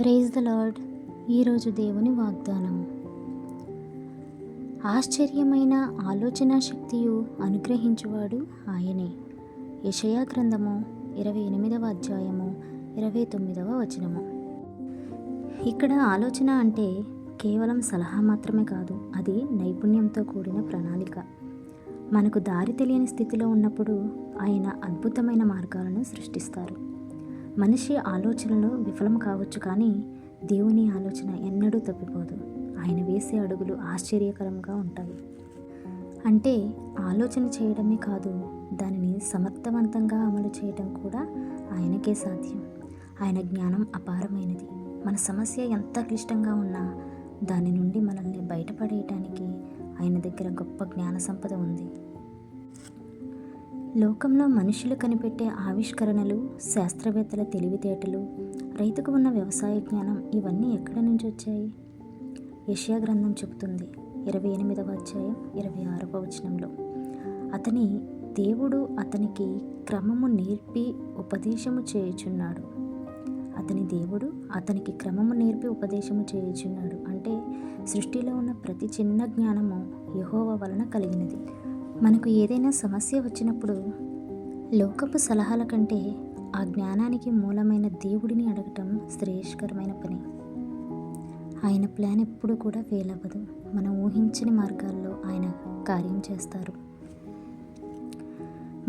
Praise the lord ఈరోజు దేవుని వాగ్దానం. ఆశ్చర్యమైన ఆలోచన శక్తియు అనుగ్రహించువాడు ఆయనే. యషయా గ్రంథము ఇరవై ఎనిమిదవ అధ్యాయము ఇరవై తొమ్మిదవ వచనము. ఇక్కడ ఆలోచన అంటే కేవలం సలహా మాత్రమే కాదు అది నైపుణ్యంతో కూడిన ప్రణాళిక. మనకు దారి తెలియని స్థితిలో ఉన్నప్పుడు ఆయన అద్భుతమైన మార్గాలను సృష్టిస్తారు. మనిషి ఆలోచనలు విఫలం కావచ్చు కానీ దేవుని ఆలోచన ఎన్నడూ తప్పిపోదు. ఆయన వేసే అడుగులు ఆశ్చర్యకరంగా ఉంటాయి. అంటే ఆలోచన చేయడమే కాదు దానిని సమర్థవంతంగా అమలు చేయడం కూడా ఆయనకే సాధ్యం. ఆయన జ్ఞానం అపారమైనది. మన సమస్య ఎంత క్లిష్టంగా ఉన్నా దాని నుండి మనల్ని బయటపడేయటానికి ఆయన దగ్గర గొప్ప జ్ఞాన సంపద ఉంది. లోకంలో మనుషులు కనిపెట్టే ఆవిష్కరణలు శాస్త్రవేత్తల తెలివితేటలు రైతుకు ఉన్న వ్యవసాయ జ్ఞానం ఇవన్నీ ఎక్కడి నుంచి వచ్చాయి? యషియా గ్రంథం చెబుతుంది ఇరవై ఎనిమిదవ అధ్యాయం ఇరవై ఆరవ వచనంలో. అతని దేవుడు అతనికి క్రమము నేర్పి ఉపదేశము చేయుచున్నాడు. అతని దేవుడు అతనికి క్రమము నేర్పి ఉపదేశము చేయుచున్నాడు. అంటే సృష్టిలో ఉన్న ప్రతి చిన్న జ్ఞానము యహోవ వలన కలిగినది. మనకు ఏదైనా సమస్య వచ్చినప్పుడు లోకపు సలహాల కంటే ఆ జ్ఞానానికి మూలమైన దేవుడిని అడగటం శ్రేయస్కరమైన పని. ఆయన ప్లాన్ ఎప్పుడూ కూడా ఫెయిల్ అవ్వదు మనం ఊహించని మార్గాల్లో ఆయన కార్యం చేస్తారు.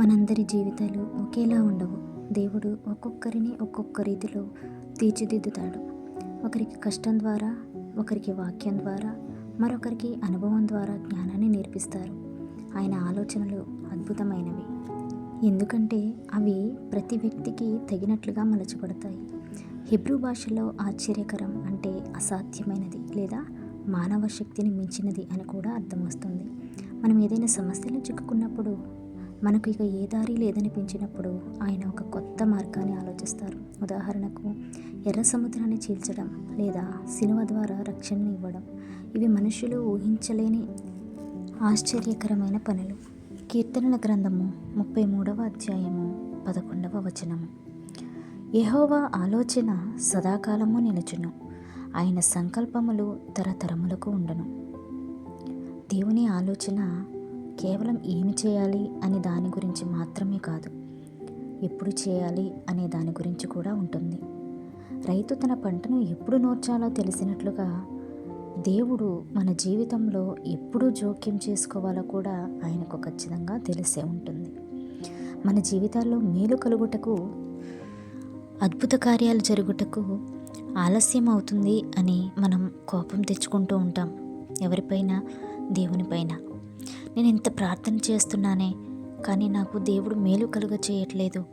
మనందరి జీవితాలు ఒకేలా ఉండవు. దేవుడు ఒక్కొక్కరిని ఒక్కొక్క రీతిలో తీర్చిదిద్దుతాడు. ఒకరికి కష్టం ద్వారా ఒకరికి వాక్యం ద్వారా మరొకరికి అనుభవం ద్వారా జ్ఞానాన్ని నేర్పిస్తారు. ఆయన ఆలోచనలు అద్భుతమైనవి. ఎందుకంటే అవి ప్రతి వ్యక్తికి తగినట్లుగా మలచబడతాయి. హిబ్రూ భాషలో ఆశ్చర్యకరం అంటే అసాధ్యమైనది లేదా మానవ శక్తిని మించినది అని కూడా అర్థం వస్తుంది. మనం ఏదైనా సమస్యలో చిక్కుకున్నప్పుడు మనకు ఇక ఏ దారి లేదనిపించినప్పుడు ఆయన ఒక కొత్త మార్గాన్ని ఆలోచిస్తారు. ఉదాహరణకు ఎర్ర సముద్రాన్ని చీల్చడం లేదా సినిమ ద్వారా రక్షణను ఇవ్వడం. ఇవి మనుషులు ఊహించలేని ఆశ్చర్యకరమైన పనులు. కీర్తనల గ్రంథము ముప్పై మూడవ అధ్యాయము పదకొండవ వచనము. యహోవా ఆలోచన సదాకాలము నిలుచును. ఆయన సంకల్పములు తరతరములకు ఉండను. దేవుని ఆలోచన కేవలం ఏమి చేయాలి అనే దాని గురించి మాత్రమే కాదు ఎప్పుడు చేయాలి అనే దాని గురించి కూడా ఉంటుంది. రైతు తన పంటను ఎప్పుడు నూర్చాలో తెలిసినట్లుగా దేవుడు మన జీవితంలో ఎప్పుడు జోక్యం చేసుకోవాలో కూడా ఆయనకు ఖచ్చితంగా తెలిసే ఉంటుంది. మన జీవితాల్లో మేలు కలుగుటకు అద్భుత కార్యాలు జరుగుటకు ఆలస్యం అవుతుంది అని మనం కోపం తెచ్చుకుంటూ ఉంటాం. ఎవరిపైన దేవునిపైన. నేను ఇంత ప్రార్థన చేస్తున్నానే కానీ నాకు దేవుడు మేలు కలుగ చేయట్లేదు.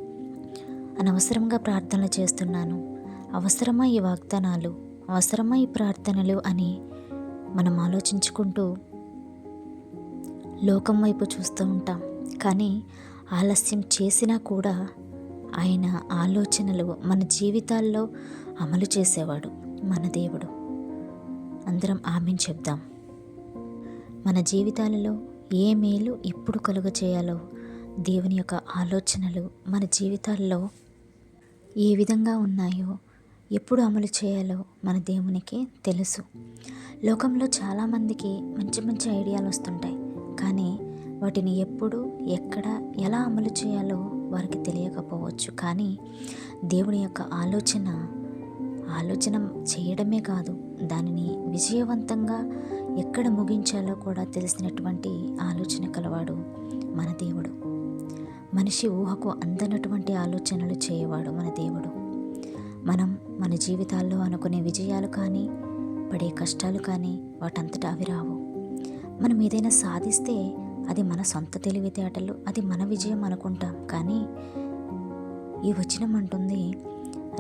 అనవసరంగా ప్రార్థనలు చేస్తున్నాను. అవసరమా ఈ వాగ్దానాలు? అవసరమా ఈ ప్రార్థనలు అని మనం ఆలోచించుకుంటూ లోకం వైపు చూస్తూ ఉంటాం. కానీ ఆలస్యం చేసినా కూడా ఆయన ఆలోచనలు మన జీవితాల్లో అమలు చేసేవాడు మన దేవుడు. అందరం ఆమెను చెప్దాం. మన జీవితాలలో ఏ మేలు ఎప్పుడు కలుగ చేయాలో దేవుని యొక్క ఆలోచనలు మన జీవితాల్లో ఏ విధంగా ఉన్నాయో ఎప్పుడు అమలు చేయాలో మన దేవునికి తెలుసు. లోకంలో చాలామందికి మంచి మంచి ఐడియాలు వస్తుంటాయి. కానీ వాటిని ఎప్పుడు ఎక్కడ ఎలా అమలు చేయాలో వారికి తెలియకపోవచ్చు. కానీ దేవుని యొక్క ఆలోచన ఆలోచన చేయడమే కాదు దానిని విజయవంతంగా ఎక్కడ ముగించాలో కూడా తెలిసినటువంటి ఆలోచన కలవాడు మన దేవుడు. మనిషి ఊహకు అందనటువంటి ఆలోచనలు చేయవాడు మన దేవుడు. మనం మన జీవితాల్లో అనుకునే విజయాలు కానీ పడే కష్టాలు కానీ వాటంతటా అవి రావు. మనం ఏదైనా సాధిస్తే అది మన సొంత తెలివితేటలు అది మన విజయం అనుకుంటాం. కానీ ఈ వచనం అంటుంది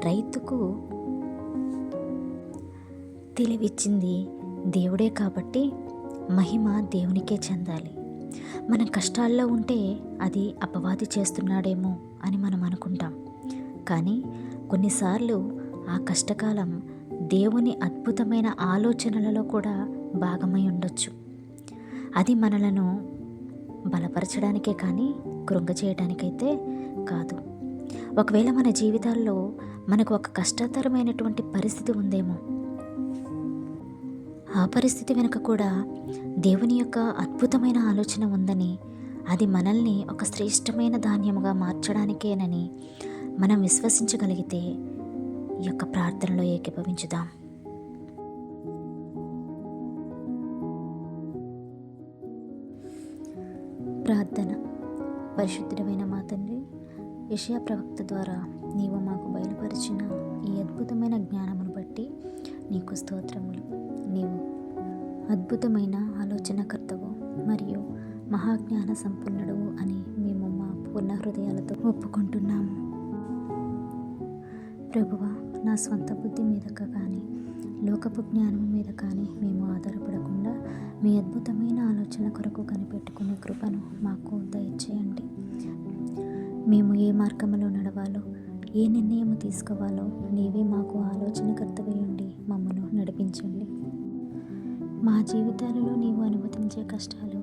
రైతుకు తెలివిచ్చింది దేవుడే కాబట్టి మహిమ దేవునికే చెందాలి. మనం కష్టాల్లో ఉంటే అది అపవాది చేస్తున్నాడేమో అని మనం అనుకుంటాం. కానీ కొన్నిసార్లు ఆ కష్టకాలం దేవుని అద్భుతమైన ఆలోచనలలో కూడా భాగమై ఉండొచ్చు. అది మనలను బలపరచడానికే కానీ కృంగ చేయడానికైతే కాదు. ఒకవేళ మన జీవితాల్లో మనకు ఒక కష్టతరమైనటువంటి పరిస్థితి ఉందేమో ఆ పరిస్థితి వెనుక కూడా దేవుని యొక్క అద్భుతమైన ఆలోచన ఉందని అది మనల్ని ఒక శ్రేష్టమైన ధాన్యముగా మార్చడానికేనని మనం విశ్వసించగలిగితే ఈ యొక్క ప్రార్థనలో ఏకీభవించుదాం. ప్రార్థన. పరిశుద్ధుడమైన మా తండ్రి యషయా ప్రవక్త ద్వారా నీవు మాకు బయలుపరిచిన ఈ అద్భుతమైన జ్ఞానమును బట్టి నీకు స్తోత్రములు. నీవు అద్భుతమైన ఆలోచనకర్తవు మరియు మహాజ్ఞాన సంపన్నుడవు అని మేము మా పూర్ణ హృదయాలతో ఒప్పుకుంటున్నాము. ప్రభువ నా స్వంత బుద్ధి మీద కానీ లోకపు జ్ఞానం మీద కానీ మేము ఆధారపడకుండా మీ అద్భుతమైన ఆలోచన కొరకు కనిపెట్టుకునే కృపను మాకు దయచేయండి. మేము ఏ మార్గంలో నడవాలో ఏ నిర్ణయం తీసుకోవాలో నీవే మాకు ఆలోచనకర్తవై ఉండి మమ్మను నడిపించండి. మా జీవితాలలో నీవు అనుమతించే కష్టాలు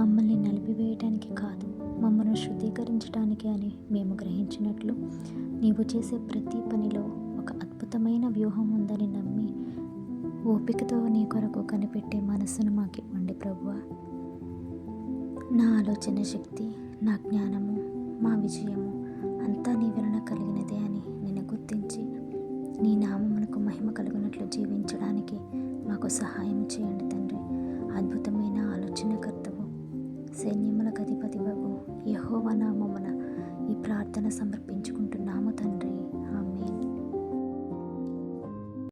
మమ్మల్ని నలిపివేయటానికి కాదు మమ్మను శుద్ధీకరించడానికి అని మేము గ్రహించినట్లు నీవు చేసే ప్రతి పనిలో ఒక అద్భుతమైన వ్యూహం ఉందని నమ్మి ఓపికతో నీ కొరకు కనిపెట్టే మనస్సును మాకు ఇవ్వండి ప్రభువ. నా ఆలోచన శక్తి నా జ్ఞానము మా విజయము అంతా నీ వలన కలిగినదే అని నేను గుర్తించి నీ నామమునకు మహిమ కలుగునట్లు జీవించడానికి మాకు సహాయం చేయండి తండ్రి. అద్భుతమైన ఆలోచనకర్తవు సైన్యములకు అధిపతి బాబు యహోవ నామమున ఈ ప్రార్థన సమర్పించుకుంటాను